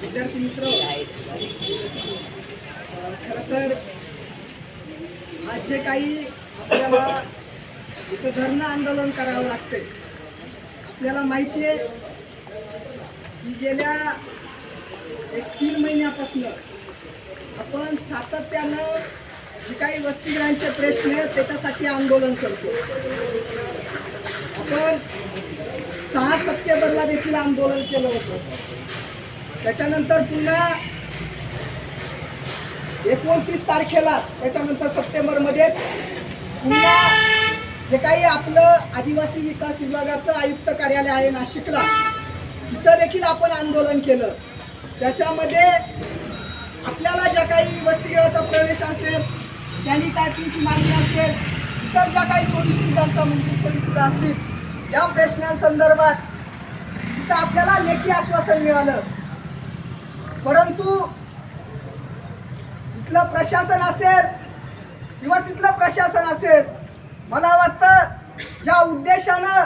विद्यार्थी मित्र. खरं तर आज जे काही आपल्याला इथं धरणं आंदोलन करावं लागतंय आपल्याला माहिती आहे की गेल्या एक तीन महिन्यापासून आपण सातत्यानं जे काही वसतिगृहांचे प्रश्न आहेत त्याच्यासाठी आंदोलन करतो आपण सहा सप्टेंबरला देखील आंदोलन केलं होतं. त्याच्यानंतर पुन्हा एकोणतीस तारखेला त्याच्यानंतर सप्टेंबरमध्येच पुन्हा जे काही आपलं आदिवासी विकास विभागाचं आयुक्त कार्यालय आहे नाशिकला तिथं देखील आपण आंदोलन केलं. त्याच्यामध्ये आपल्याला ज्या काही वसतिगृहाचा प्रवेश असेल त्यांनी टायपिंगची मागणी असेल इतर ज्या काही सोयी सुविधांचा मूलभूत असतील या प्रश्नांसंदर्भात तिथं आपल्याला लेखी आश्वासन मिळालं. परंतु इथलं प्रशासन असेल किंवा तिथलं प्रशासन असेल मला वाटतं ज्या उद्देशानं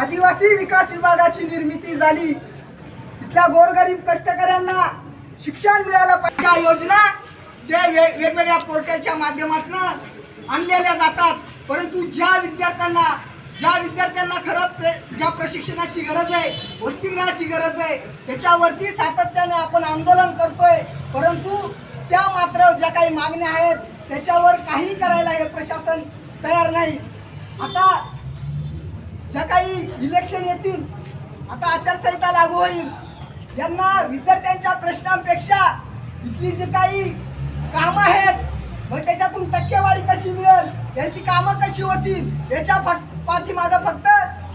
आदिवासी विकास विभागाची निर्मिती झाली तिथल्या गोरगरीब कष्टकऱ्यांना शिक्षण मिळालं पाहिजे. त्या योजना ते वे वेगवेगळ्या पोर्टलच्या माध्यमातून आणलेल्या जातात. परंतु ज्या विद्यार्थ्यांना ज्या विद्यार्थ्यांना खरं प्रे ज्या प्रशिक्षणाची गरज आहे वसतिगृहाची गरज आहे त्याच्यावरती सातत्याने आपण आंदोलन करतोय. परंतु त्या मात्र ज्या काही मागण्या आहेत त्याच्यावर काही करायला हे प्रशासन तयार नाही. आता ज्या काही इलेक्शन येतील आता आचारसंहिता लागू होईल यांना विद्यार्थ्यांच्या प्रश्नांपेक्षा इथली जी काही कामं आहेत मग त्याच्यातून टक्केवारी कशी मिळेल यांची कामं कशी होतील याच्या फक्त पाठीमागं फक्त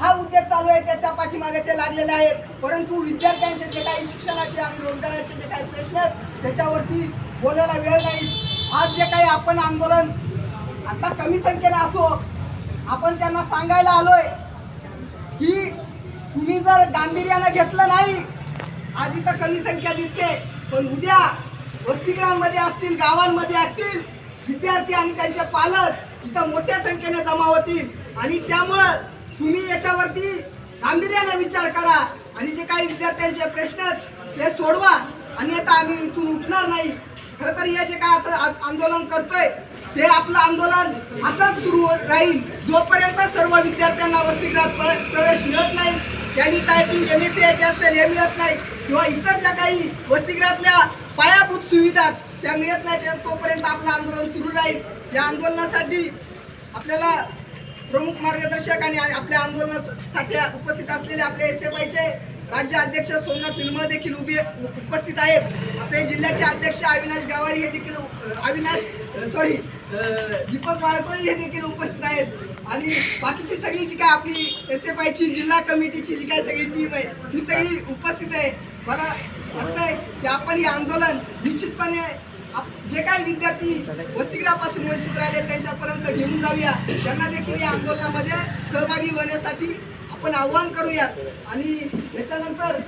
हा उद्योग चालू आहे त्याच्या पाठीमागे ते लागलेले आहेत. परंतु विद्यार्थ्यांचे जे काही शिक्षणाचे आणि रोजगाराचे जे काही प्रश्न आहेत त्याच्यावरती बोलायला वेळ नाही. आज जे काही आपण आंदोलन आता कमी संख्येने असो आपण त्यांना सांगायला आलोय की तुम्ही जर गांभीर्यानं घेतलं नाही आज इथं कमी संख्या दिसते. पण उद्या वसतिगृहांमध्ये असतील गावांमध्ये असतील विद्यार्थी आणि त्यांचे पालक इथं मोठ्या संख्येने जमा होतील. आणि त्यामुळं तुम्ही याच्यावरती गांभीर्याने विचार करा. आणि जे काही विद्यार्थ्यांचे प्रश्न आहेत ते सोडवा. अन्यथा आम्ही इथून उठणार नाही. खरं तर हे जे काय आंदोलन करतोय ते आपलं आंदोलन असंच सुरू राहील. जोपर्यंत सर्व विद्यार्थ्यांना वसतिगृहात प्र- प्रवेश मिळत नाही त्यांनी typing M S C I T असेल हे मिळत नाही किंवा इतर ज्या काही वसतिगृहातल्या पायाभूत सुविधा त्या मिळत नाही त्या- तोपर्यंत आपलं आंदोलन सुरू राहील. या आंदोलनासाठी आपल्याला प्रमुख मार्गदर्शक आणि आपल्या आंदोलनासाठी उपस्थित असलेले आपले एस एफ आयचे राज्य अध्यक्ष सोमनाथ निर्मळ देखील उभे उपस्थित आहेत. आपले जिल्ह्याचे अध्यक्ष अविनाश गावारी हे देखील अविनाश सॉरी दीपक वाळकोळी हे देखील उपस्थित आहेत. आणि बाकीची सगळी जी काय आपली एस एफ आयची जिल्हा कमिटीची जी काय सगळी टीम आहे ही सगळी उपस्थित आहे. मला वाटतंय की हे आंदोलन निश्चितपणे आप- जे काही विद्यार्थी वसतिगृहापासून वंचित राहिले त्यांच्यापर्यंत घेऊन जाऊया. त्यांना देखील या आंदोलनामध्ये सहभागी होण्यासाठी आपण आव्हान करूयात आणि याच्यानंतर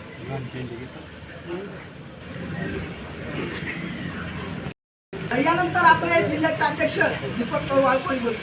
यानंतर आपले जिल्ह्याचे अध्यक्ष दीपक वाळकोळी बोलतो